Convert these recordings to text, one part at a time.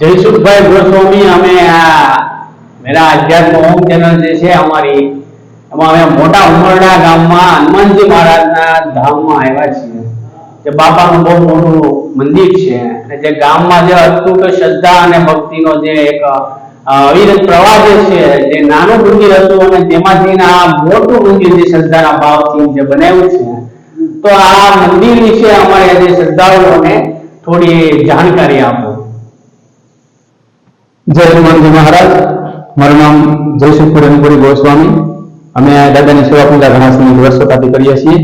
જયસુખભાઈ ગોસ્વામી, અમે આ મેરા અધ્યાત્મ હોમ ચેનલ જે છે અમારી, એમાં અમે મોટા ઉમરડા ગામમાં હનુમાનજી મહારાજના ધામમાં આવ્યા છીએ. જે બાપાનું બહુ મોટું મંદિર છે. અને જે ગામમાં જે અતૂટ શ્રદ્ધા અને ભક્તિનો જે એક અવિરત પ્રવાહ જે છે, જે નાનું મંદિર હતું અને તેમાંથી આ મોટું મંદિર જે શ્રદ્ધાના ભાવથી જે બનાવ્યું છે. તો આ મંદિર વિશે અમારે જે શ્રદ્ધાળુઓને થોડી જાણકારી આપો. જય હનુમાનજી મહારાજ. મારું નામ જયસુખ અનુપુરી ગોસ્વામી. અમે દાદાની સેવા પૂજા ઘણા સમય વર્ષોથી કરીએ છીએ.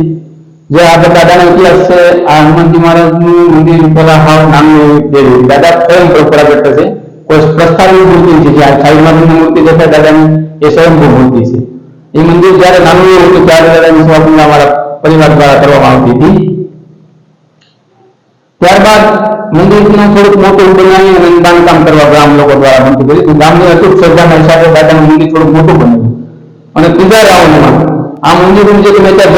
જે આ દાદાનો ઇતિહાસ છે, આ હનુમાનજી મહારાજનું મંદિર પેલા હાવ નાનું દેવી દાદા સ્વયં પરંપરાગત છે કોઈ પ્રસ્થાપિત મૂર્તિ છે જે આ સાઈડમાં મૂર્તિ દેખાય, દાદાની એ સ્વયંભૂ મૂર્તિ છે. એ મંદિર જ્યારે નાનું હતું, ત્યારે દાદાની સેવા પૂજા અમારા પરિવાર દ્વારા કરવામાં આવતી હતી. ત્યારબાદ મંદિરનું થોડુંક મોટું બનાવી અને બાંધકામ કરવા ગામ લોકો દ્વારા બનતું કર્યું. ગામની અટૂટ શ્રદ્ધાના હિસાબે દાદાનું મંદિર થોડુંક મોટું બન્યું. અને ત્રીજા આ મંદિરનું જે તમે ત્યાં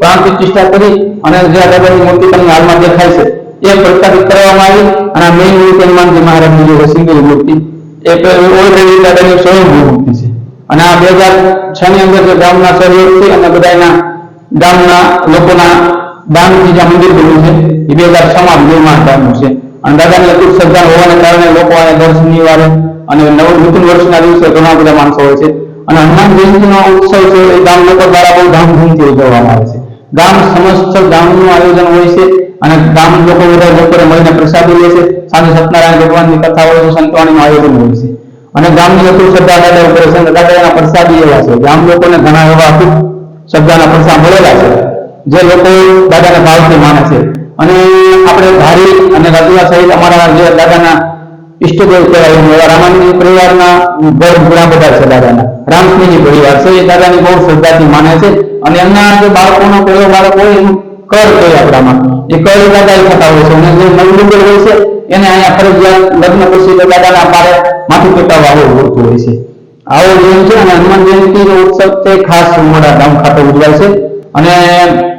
પ્રાણ પ્રતિષ્ઠા કરી અને જે તમને હાલમાં દેખાય છે, એ પ્રસ્થાપિત કરવામાં આવી અને આ મેઇન મૂર્તિ હનુમાનજી મહારાજની મૂર્તિ. એ ઓલરેડી દાદાની સ્વયંભૂ મૂર્તિ અને આ બે હજાર છ ની અંદર જે ગામના સહયોગથી અને બધાના ગામના લોકોના દાનથી જે મંદિર બન્યું છે, એ બે હજાર છ નિર્માણ થયું છે. અને દાદાની અતૂટ શ્રદ્ધા હોવાને કારણે લોકો અહીંયા દર શનિવારે અને નવ નૂતન વર્ષના દિવસે ઘણા બધા માણસો હોય છે. અને હનુમાન જયંતિનો ઉત્સવ છે, એ ગામ લોકો દ્વારા બહુ ધામધૂમથી ઉજવવામાં આવે છે. ગામ સમસ્ત ગામનું આયોજન હોય છે અને ગામ લોકો બધા બપોરે મળીને પ્રસાદી લે છે. સાંજે સત્યનારાયણ ભગવાનની કથા હોય છે, સંતવાણીનું આયોજન હોય છે. અને ગામની અતૂટ શ્રદ્ધા દાદા ઉપર પ્રસાદી એવા છે. ગામ લોકોને ઘણા એવા શબ્દના પણ મળેલા છે, જે લોકો દાદાના ભાવથી માને છે. અને આપણે ધારી અને રજુઆ સહિત અમારા જે દાદાના ઈષ્ટદેવ કહેવાય એવા રામાનંદ પરિવારના ઘર ઘણા બધા છે દાદાના. રામસ્નેહી પરિવાર છે, એ દાદાની બહુ શ્રદ્ધાથી માને છે. અને એમના જે બાળકોનો પહેલો બાળક હોય, એનું કર કહે આપણામાં. એ કર દાદા એ થતા હોય છે. અને જે નવડુંગર હોય છે, એને અહીંયા ફરજિયાત લગ્ન પછી દાદાના પારે માથું પેટાવવા આવવું પડતું હોય છે. આવો છે અને હનુમાન જયંતિનો ઉત્સવ તે ખાસ ઉમરડા ગામ ખાતે ઉજવાય છે. અને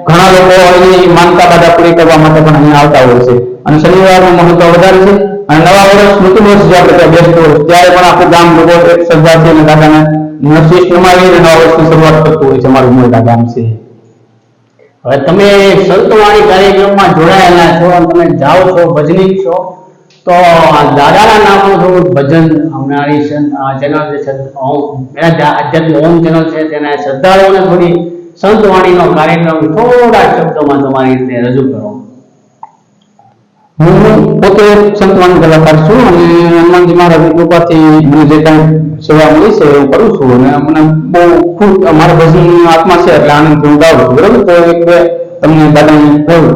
ઘણા લોકો એની માનતા બાધા પૂરી કરવા માટે પણ અહીંયા આવતા હોય છે. અને શનિવારનું મહત્વ વધારે છે. અને નવા વર્ષ સ્મૃતિ વર્ષ જે આપણે બેસતું વર્ષ ત્યારે પણ આખું ગામ લોકો એક શ્રદ્ધાથી અને દાદાને નશીશ નમાવી અને નવા વર્ષની શરૂઆત કરતું હોય છે મારું ઉમરડા ગામ છે. હવે તમે સંતવાણી કાર્યક્રમમાં જોડાયેલા છો તમે જાઓ છો ભજનીક છો. તો દાદાના નામનું થોડું ભજન અમારી ચેનલ જે ઓમ એના આધ્યાત્મિક ઓમ ચેનલ છે, તેના શ્રદ્ધાળુઓને થોડી સંતવાણીનો કાર્યક્રમ થોડા શબ્દોમાં તમારી રીતે રજૂ કરો. હું પોતે સંતવાણી કલાકાર છું અને હનુમાનજી મહારાજની કૃપાથી મને જે કાંઈ સેવા મળી છે હું કરું છું અને મને બહુ ખૂબ મારા ભજનની આત્મા છે એટલે આનંદ હું છું બરાબર? તો એક તમને દાદાને કહ્યું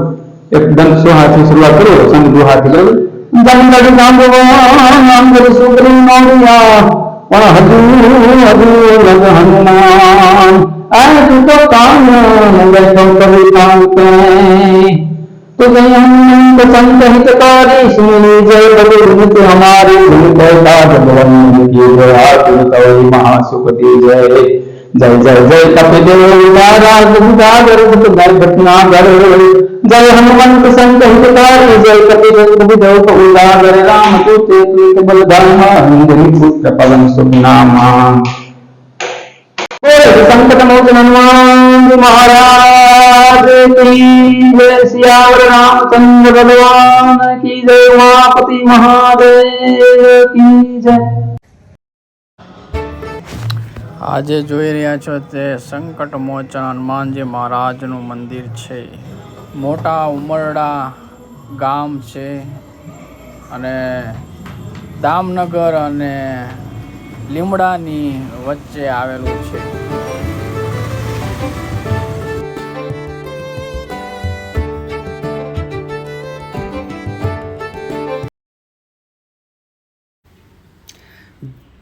એક દંત સુહાથી શરૂઆત કરું સંત ગુહાથી, બરાબર? જંગલ ગામવાંગ સુગ્રી મોરિયા પણ હજુ હજુ લગ હનુમાન. આ તું તો કામ મંગલ તો કવિતા તુજે અનંત સંત હિતકારી સુની જય બલુ તે હમારી ભૂલ બતા ભગવાન કી જય આ તું તવ મહાસુખતી જય. જય જય જય કપિદેવ તારા ગુરુદાગર ગુરુદાર ઘટનાગર જય હનુમંત સંત હિતકારી જય કપિદેવ કપિદેવ કપિદાગર રામ દૂતે તુત બલધામ હંદરી પુત્ર પવન સુખનામા સંકટ મોચન હનુમાન મહારાજ કી જય સિયાવર રામચંદ્ર ભગવાન કી જય ઉમાપતિ મહાદેવ કી જય આજે જોઈ રહ્યા છો તે સંકટ મોચન હનુમાનજી મહારાજનું મંદિર છે. મોટા ઉમરડા ગામ છે અને દામનગર અને લીમડાની વચ્ચે આવેલું છે.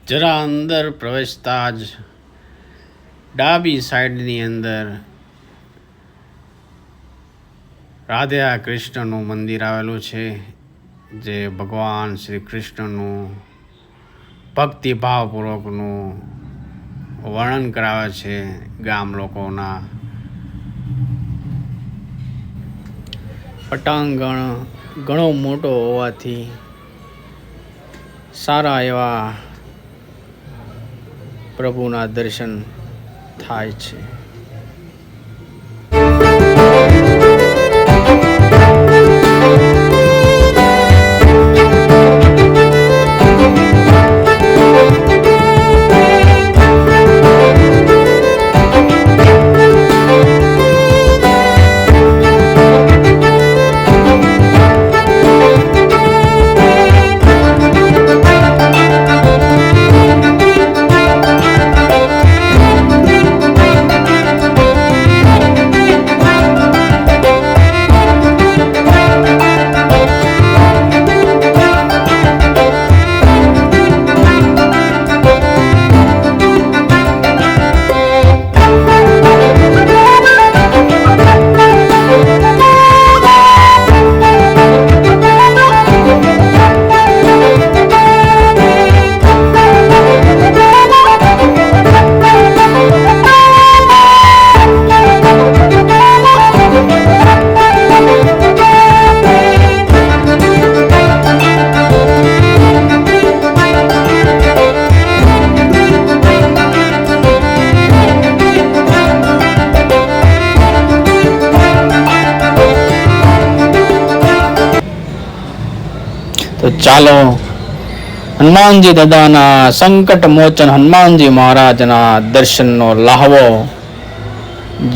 જરા અંદર પ્રવેશતા જ ડાબી સાઈડની અંદર રાધા કૃષ્ણનું મંદિર આવેલું છે, જે ભગવાન શ્રી કૃષ્ણનું ભક્તિભાવપૂર્વકનું વર્ણન કરાવે છે ગામ લોકોના. પટાંગણ ઘણો મોટો હોવાથી સારા એવા પ્રભુના દર્શન થાય છે તો ચાલો. હનુમાનજી દાદાના સંકટ મોચન હનુમાનજી મહારાજના દર્શનનો લાહવો,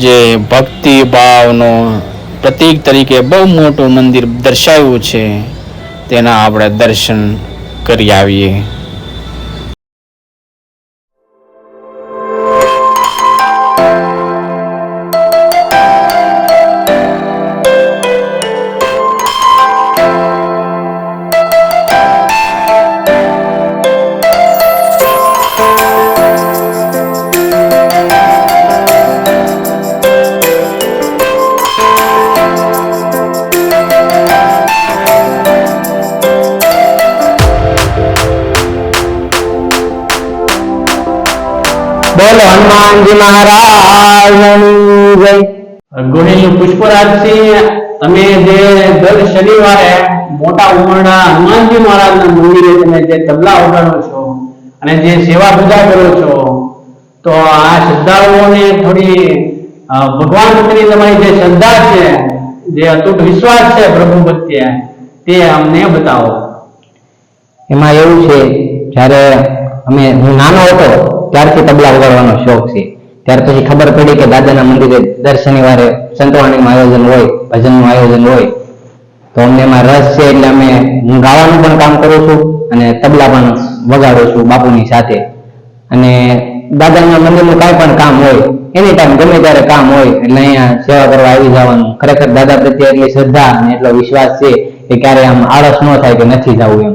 જે ભક્તિ ભાવનો પ્રતીક તરીકે બહુ મોટું મંદિર દર્શાવ્યું છે, તેના આપણે દર્શન કરી આવીએ. હનુમાનજી મહારાજની જય પુષ્પરાજસિંહ તમે જે દર શનિવારે મોટા ઉંમરના હનુમાનજી મહારાજના મંદિરે તમે જે તબલા વગાડો છો અને જે સેવા પૂજા કરો છો તો આ શ્રદ્ધાળુઓને થોડી ભગવાન પ્રત્યે તમારી જે શ્રદ્ધા છે જે અતૂટ વિશ્વાસ છે પ્રભુ પ્રત્યે તે અમને બતાવો. એમાં એવું છે જ્યારે અમે હું નાનો હતો, ત્યારથી તબલા વગાડવાનો શોખ છે. ત્યાર પછી ખબર પડી કે દાદાના મંદિરે દર શનિવારે સંતવાણીનું આયોજન હોય, ભજનનું આયોજન હોય. તો અમને એમાં રસ છે એટલે અમે હું ગાવાનું પણ કામ કરું છું અને તબલા પણ વગાડું છું બાપુની સાથે. અને દાદાના મંદિરનું કાંઈ પણ કામ હોય એની ટાઈમ ગમે ત્યારે કામ હોય, એટલે અહીંયા સેવા કરવા આવી જવાનું. ખરેખર દાદા પ્રત્યે એટલી શ્રદ્ધા અને એટલો વિશ્વાસ છે કે ક્યારે આમ આળસ ન થાય કે નથી જવું એમ.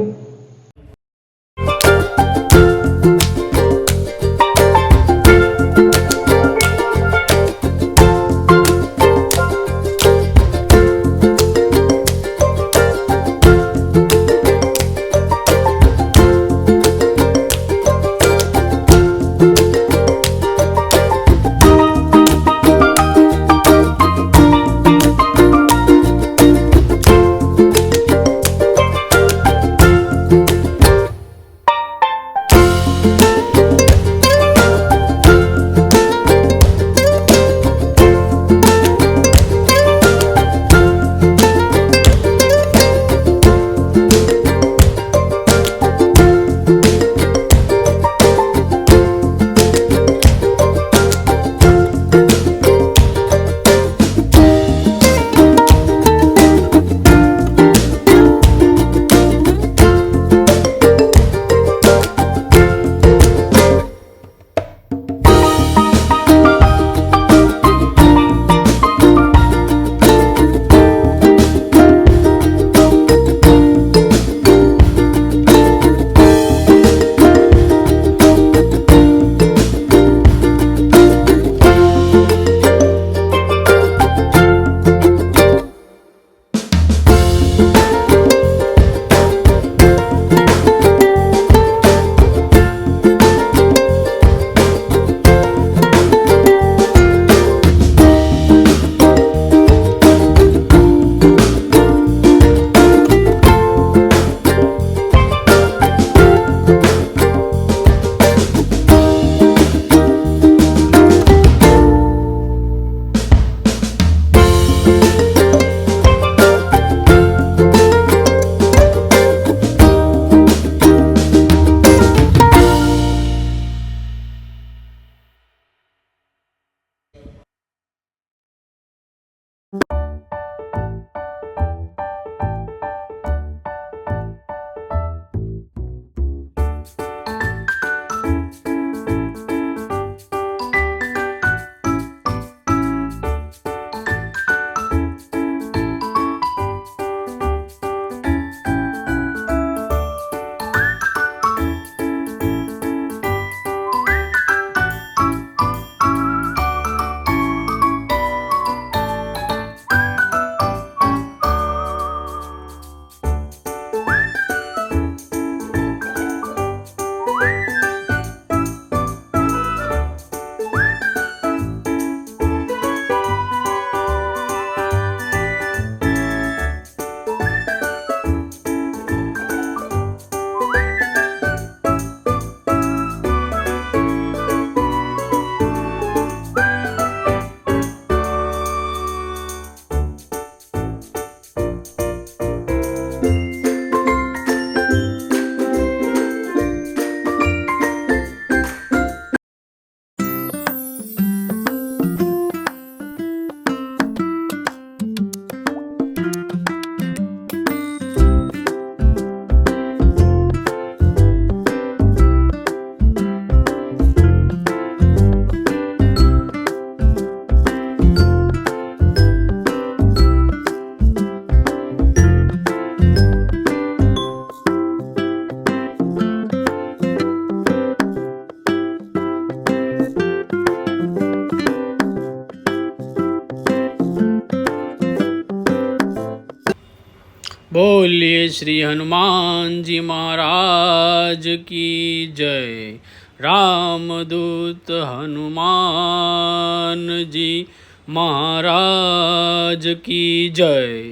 બોલીએ શ્રી હનુમાનજી મહારાજ કી જય. રામદૂત હનુમાનજી મહારાજ કી જય.